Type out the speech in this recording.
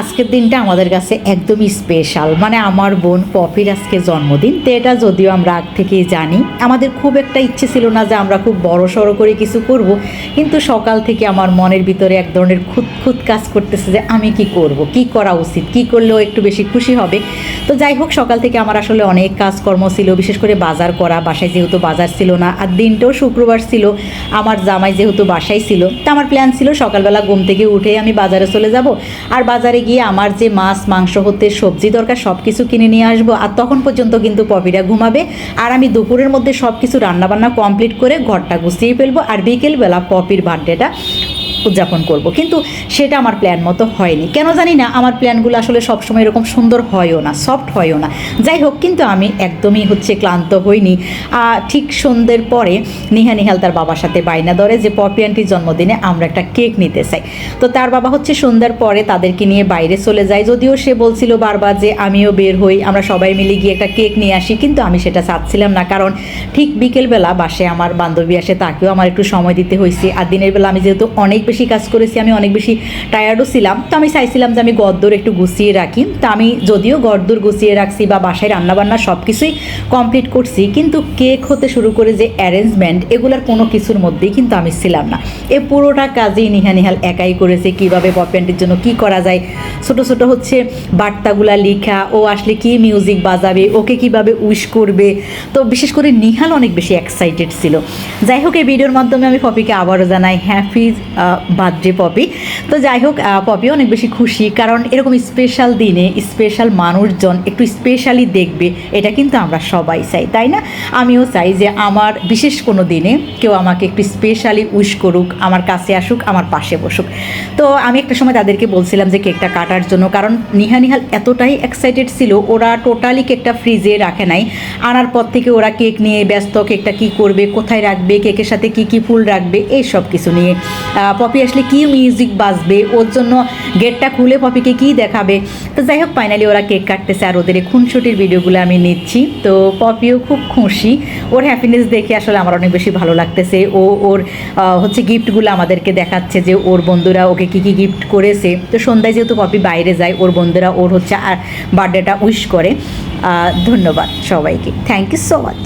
আজকের দিনটা আমাদের কাছে একদমই স্পেশাল মানে আমার বোন পপির আজকে জন্মদিন, তো এটা যদিও আমরা আগ থেকেই জানি। আমাদের খুব একটা ইচ্ছে ছিল না যে আমরা খুব বড় সড়ো করে কিছু করব, কিন্তু সকাল থেকে আমার মনের ভিতরে এক ধরনের খুঁত খুঁত কাজ করতেছে যে আমি কি করব, কি করা উচিত, কি করলেও একটু বেশি খুশি হবে। তো যাই হোক, সকাল থেকে আমার আসলে অনেক কাজকর্ম ছিল, বিশেষ করে বাজার করা, বাসায় যেহেতু বাজার ছিল না, আর দিনটাও শুক্রবার ছিল, আমার জামাই যেহেতু বাসায় ছিল। তা আমার প্ল্যান ছিল সকালবেলা ঘুম থেকে উঠে আমি বাজারে চলে যাব, আর বাজারে গিয়ে আমার যে মাছ, মাংস, হতে সবজি দরকার সব কিছু কিনে নিয়ে আসব। আর তখন পর্যন্ত কিন্তু পপিটা ঘুমাবে। আর আমি দুপুরের মধ্যে সব কিছু রান্নাবান্না কমপ্লিট করে ঘরটা গুছিয়ে ফেলব। আর বিকেলবেলা পপির বার্থডেটা উদযাপন করব। কিন্তু সেটা আমার প্ল্যান মতো হয়নি। কেন জানি না, আমার প্ল্যানগুলো আসলে সবসময় এরকম সুন্দর হয়ও না সফট হয়ও না। যাই হোক, কিন্তু আমি একদমই হচ্ছে ক্লান্ত হইনি। ঠিক সন্ধ্যের পরে নিহা নিহাল তার বাবার সাথে বাইনা ধরে যে, পপি আন্টির জন্মদিনে আমরা একটা কেক নিতে চাই। তো তার বাবা হচ্ছে সন্ধ্যার পরে তাদেরকে নিয়ে বাইরে চলে যায়। যদিও সে বলছিল বারবার যে, আমিও বের হই, আমরা সবাই মিলে গিয়ে একটা কেক নিয়ে আসি। কিন্তু আমি সেটা চাচ্ছিলাম না। কারণ ঠিক বিকেলবেলা বাসে আমার বান্ধবী আসে, তাকেও আমার একটু সময় দিতে হয়েছে আর দিনের বেলা আমি যেহেতু অনেক বেশি কাজ করেছি, আমি অনেক বেশি টায়ার্ডও ছিলাম। তো আমি চাইছিলাম যে আমি গদ্দর একটু গুছিয়ে রাখি। তো আমি যদিও গদ্দর গুছিয়ে রাখছি বা বাসায় রান্নাবান্না সব কিছুই কমপ্লিট করছি, কিন্তু কেক হতে শুরু করে যে অ্যারেঞ্জমেন্ট এগুলোর কোনো কিছুর মধ্যেই কিন্তু আমি ছিলাম না। এ পুরোটা কাজেই নিহা নিহাল একাই করেছে, কীভাবে পপেন্টের জন্য কি করা যায়। ছোট ছোট হচ্ছে বার্তাগুলা লেখা, ও আসলে কি মিউজিক বাজাবে, ওকে কীভাবে উইশ করবে। তো বিশেষ করে নিহাল অনেক বেশি এক্সাইটেড ছিল। যাই হোক, এই ভিডিওর মাধ্যমে আমি পপিকে আবারও জানাই হ্যাপি বার্থডে পপি। তো যাই হোক পপি অনেক বেশি খুশি, কারণ এরকম স্পেশাল দিনে স্পেশাল মানুষজন একটু স্পেশালি দেখবে, এটা কিন্তু আমরা সবাই চাই, তাই না? আমিও চাই যে আমার বিশেষ কোনো দিনে কেউ আমাকে একটু স্পেশালি উইশ করুক, আমার কাছে আসুক, আমার পাশে বসুক। তো আমি একটা সময় তাদেরকে বলছিলাম যে কেকটা কাটার জন্য, কারণ নিহা নিহাল এতটাই এক্সাইটেড ছিল, ওরা টোটালি কেকটা ফ্রিজে রাখে নাই। আনার পর থেকে ওরা কেক নিয়ে ব্যস্ত, কেকটা কি করবে, কোথায় রাখবে, কেকের সাথে কি কি ফুল রাখবে, এই সব কিছু নিয়ে। পপি আসলে কি মিউজিক বাজবে? ওর জন্য গেটটা খুলে পপিকে কি দেখাবে? তো যাই হোক ফাইনালি ওরা কেক কাটতেছে আর ওদের খুনসুটির ভিডিওগুলো আমি নিচ্ছি। তো পপিও খুব খুশি। ওর হ্যাপিনেস দেখে আসলে আমার অনেক বেশি ভালো লাগতেছে। ও ওর হচ্ছে গিফটগুলো আমাদেরকে দেখাচ্ছে যে ওর বন্ধুরা ওকে কী কী গিফট করেছে। তো সন্ধ্যায় যেহেতু পপি বাইরে যায়, ওর বন্ধুরা ওর হচ্ছে আর বার্থডেটা উইশ করে। ধন্যবাদ সবাইকে। Thank you so much